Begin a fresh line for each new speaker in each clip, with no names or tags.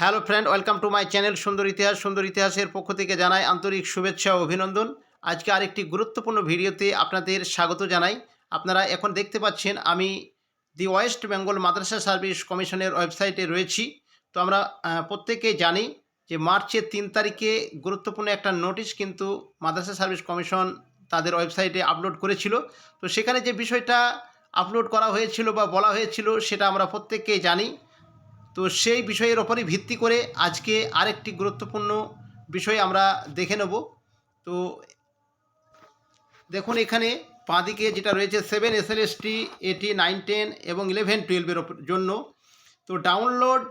Hello friend welcome to my channel সুন্দর ইতিহাস সুন্দর ইতিহাসের পক্ষ থেকে জানাই আন্তরিক শুভেচ্ছা ও অভিনন্দন। আজকে আরেকটি গুরুত্বপূর্ণ ভিডিওতে আপনাদের স্বাগত জানাই। আপনারা এখন দেখতে পাচ্ছেন আমি দি ওয়েস্ট বেঙ্গল মাদ্রাসা সার্ভিস কমিশনের ওয়েবসাইটে রয়েছি। তো আমরা আহ, প্রত্যেকেই জানি যে মার্চের তিন তারিখে গুরুত্বপূর্ণ একটা নোটিশ কিন্তু মাদ্রাসা সার্ভিস কমিশন তাদের ওয়েবসাইটে আপলোড করেছিল। তো সেখানে যে বিষয়টা আপলোড করা হয়েছিল বা বলা হয়েছিল সেটা আমরা প্রত্যেককেই জানি। তো সেই বিষয়ের ওপরই ভিত্তি করে আজকে আরেকটি গুরুত্বপূর্ণ বিষয় আমরা দেখে নেব। তো দেখুন এখানে বাঁদিকে যেটা রয়েছে seven S L S T A T nine ten এবং ইলেভেন টুয়েলভের জন্য। তো download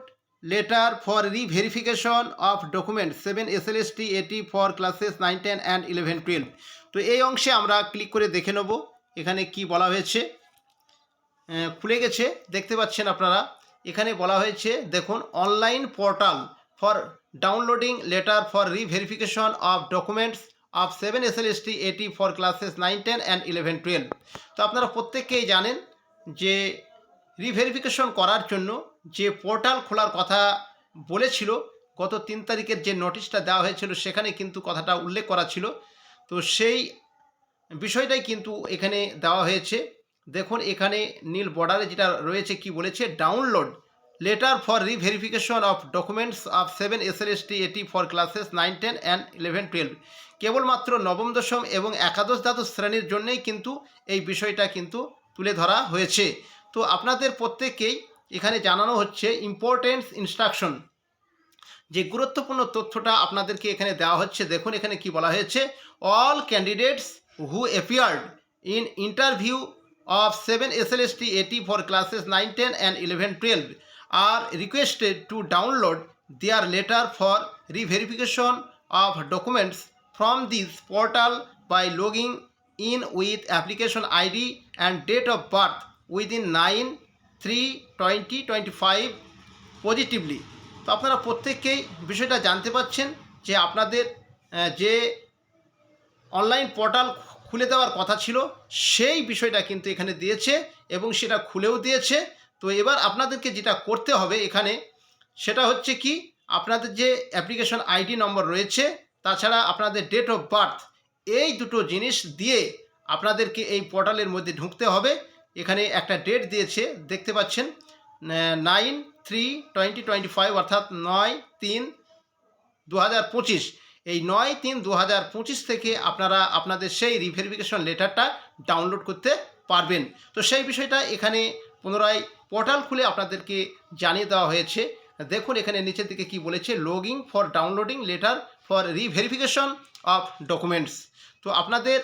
letter for reverification of document seven S L S T A T for classes nine ten and eleven twelve তো এই অংশে আমরা ক্লিক করে দেখে নেব। এখানে কি বলা হয়েছে? খুলে গেছে। দেখতে পাচ্ছেন আপনারা? এখানে বলা হয়েছে, দেখুন online portal for downloading letter for reverification of documents of seven S L S T A T for classes nine ten and eleven twelve তো আপনারা প্রত্যেককেই জানেন যে রিভেরিফিকেশন করার জন্য যে পোর্টাল খোলার কথা বলেছিল, গত তিন তারিখের যে নোটিশটা দেওয়া হয়েছিল, সেখানে কিন্তু কথাটা উল্লেখ করা ছিল। তো সেই বিষয়টাই কিন্তু এখানে দেওয়া হয়েছে। দেখুন, এখানে নীল বর্ডারে যেটা রয়েছে কি বলেছে? Download letter for reverification of documents of seven S L A T for classes nine ten and eleven twelve কেবলমাত্র নবম, দশম এবং একাদশ দ্বাদশ শ্রেণির জন্যই কিন্তু এই বিষয়টা কিন্তু তুলে ধরা হয়েছে। তো আপনাদের প্রত্যেককেই এখানে জানানো হচ্ছে ইম্পর্টেন্স ইনস্ট্রাকশন যে গুরুত্বপূর্ণ তথ্যটা আপনাদেরকে এখানে দেওয়া হচ্ছে, দেখুন এখানে কি বলা হয়েছে? All candidates who appeared in interview S T A T for classes nine ten and eleven twelve are requested to download their letter for reverification of documents from this portal by logging in with application ID and date of birth within nine three twenty twenty five positively তো আপনারা প্রত্যেককেই বিষয়টা জানতে পাচ্ছেন যে আপনাদের যে online portal খুলে দেওয়ার কথা ছিল, সেই বিষয়টা কিন্তু এখানে দিয়েছে এবং সেটা খুলেও দিয়েছে। তো এবার আপনাদেরকে যেটা করতে হবে এখানে, সেটা হচ্ছে কি, আপনাদের যে অ্যাপ্লিকেশন আইডি নম্বর রয়েছে, তাছাড়া আপনাদের ডেট অফ বার্থ এই দুটো জিনিস দিয়ে আপনাদেরকে এই পোর্টালের মধ্যে ঢুকতে হবে। এখানে একটা ডেট দিয়েছে, দেখতে পাচ্ছেন nine three twenty twenty five অর্থাৎ নয় তিন দু হাজার পঁচিশ। এই নয় তিন দু হাজার পঁচিশ থেকে আপনারা আপনাদের সেই রিভেরিফিকেশন লেটারটা ডাউনলোড করতে পারবেন। তো সেই বিষয়টা এখানে পুনরায় পোর্টাল খুলে আপনাদেরকে জানিয়ে দেওয়া হয়েছে। দেখুন এখানে নিচের দিকে কি বলেছে logging for downloading letter for reverification of documents তো আপনাদের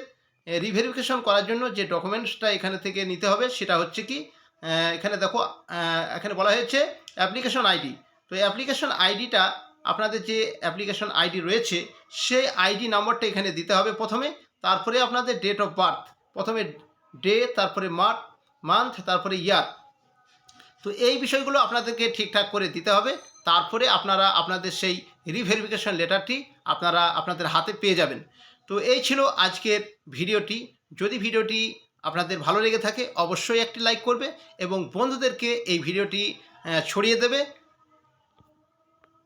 রিভেরিফিকেশন করার জন্য যে ডকুমেন্টসটা এখানে থেকে নিতে হবে সেটা হচ্ছে কি এখানে দেখো এখানে বলা হয়েছে অ্যাপ্লিকেশন আইডি তো অ্যাপ্লিকেশন আইডিটা আপনাদের যে অ্যাপ্লিকেশন আইডি রয়েছে, সেই আইডি নাম্বারটা এখানে দিতে হবে প্রথমে। তারপরে আপনাদের ডেট অফ বার্থ প্রথমে ডে তারপরে মার্থ মান্থ তারপরে ইয়ার তো এই বিষয়গুলো আপনাদেরকে ঠিকঠাক করে দিতে হবে। তারপরে আপনারা আপনাদের সেই রিভেরিফিকেশন লেটারটি আপনারা আপনাদের হাতে পেয়ে যাবেন। তো এই ছিল আজকের ভিডিওটি। যদি ভিডিওটি আপনাদের ভালো লেগে থাকে, অবশ্যই একটি লাইক করবে এবং বন্ধুদেরকে এই ভিডিওটি ছড়িয়ে দেবে।